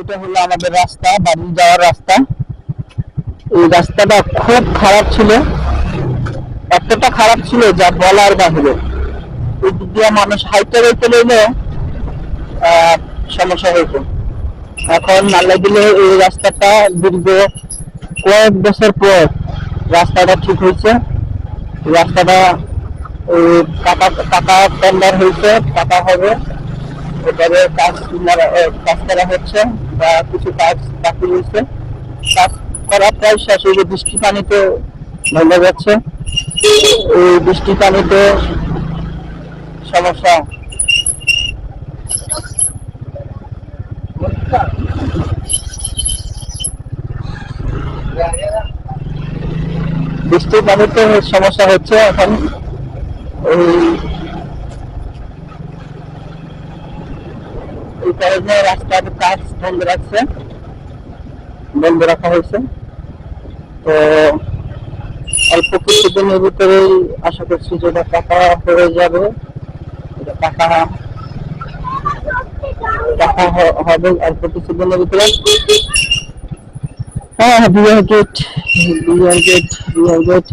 এটা হলো আমাদের রাস্তা বাড়ি যাওয়ার রাস্তা। এই রাস্তাটা খুব খারাপ ছিল। এতটা খারাপ ছিল যা বলার বাহিরে। মানুষ হাইটে রেখে আহ, সমস্যা হইতো এখন নাল্লা দিলে এই রাস্তাটা দীর্ঘ কয়েক বছর পর রাস্তাটা ঠিক হয়েছে। রাস্তাটা টাকা টাকা টেন্ডার হয়েছে টাকা হবে। এবারে কাজ কাজ করা হচ্ছে। বা কিছু কাজ বাকি রয়েছে। কাজ করা প্রায় শেষ হয়ে বৃষ্টি পানিতে ভেঙে যাচ্ছে। এই বৃষ্টি পানিতে সমস্যা। বৃষ্টির পানিতে সমস্যা হচ্ছে এখন। এই এই কারণে রাস্তার কাজ বন্ধ রাখছে। বন্ধ রাখা হয়েছে। তো অল্প কিছুদিনের ভিতরেই আশা করছি যেটা টাকা হয়ে যাবে। এটা টাকা টাকা হবে অল্প কিছুদিনের ভিতরে। হ্যাঁ বিয়ার গেট বিয়ার গেট বিয়ার গেট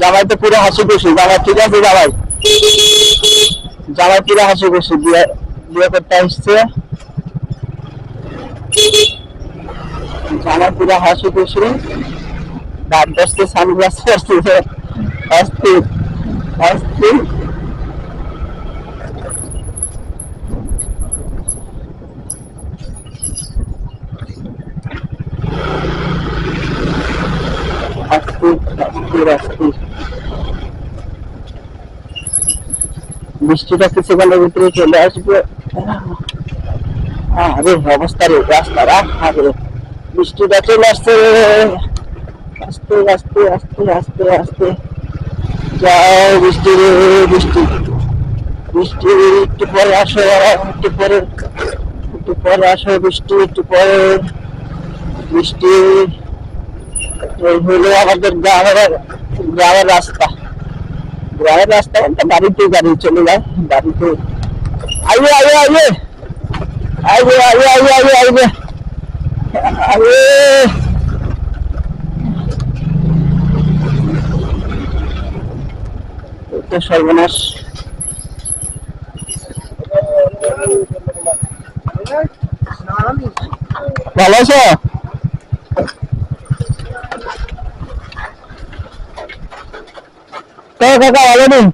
জামাই তো পুরো হাসি খুশি। জামাই, ঠিক আছে জামাই? জামাই পুরো হাসি খুশি। বিয়ে বিয়ে করতে আসছে। জামাই পুরো হাসি খুশি। দাঁত বসতে সানগ্লাস পরছে। অস্থির। অস্থির। অস্থির অস্থির বৃষ্টিটা কিছুক্ষণের ভিতরে চলে আসবে। আরে, অবস্থা রে, রাস্তা আরে বৃষ্টিটা চলে আসছে আস্তে আস্তে আস্তে আস্তে আস্তে। যাও, বৃষ্টি রে, বৃষ্টি। বৃষ্টি, একটু পরে আসো, একটু পরে। একটু পরে আসো, বৃষ্টি, একটু পরে। বৃষ্টি। ওই গ্রামের রাস্তা। গ্রামের রাস্তা একটা বাড়িতে গাড়ি চলে যায়, বাড়িতে। আইয়ে আইয়ে আইয়ে। আইবে আইয়ে আইয়ে আইয়ে আইবে আরে সর্বনাশ। ভালো আছো? કયો કાકા વાલો નહીં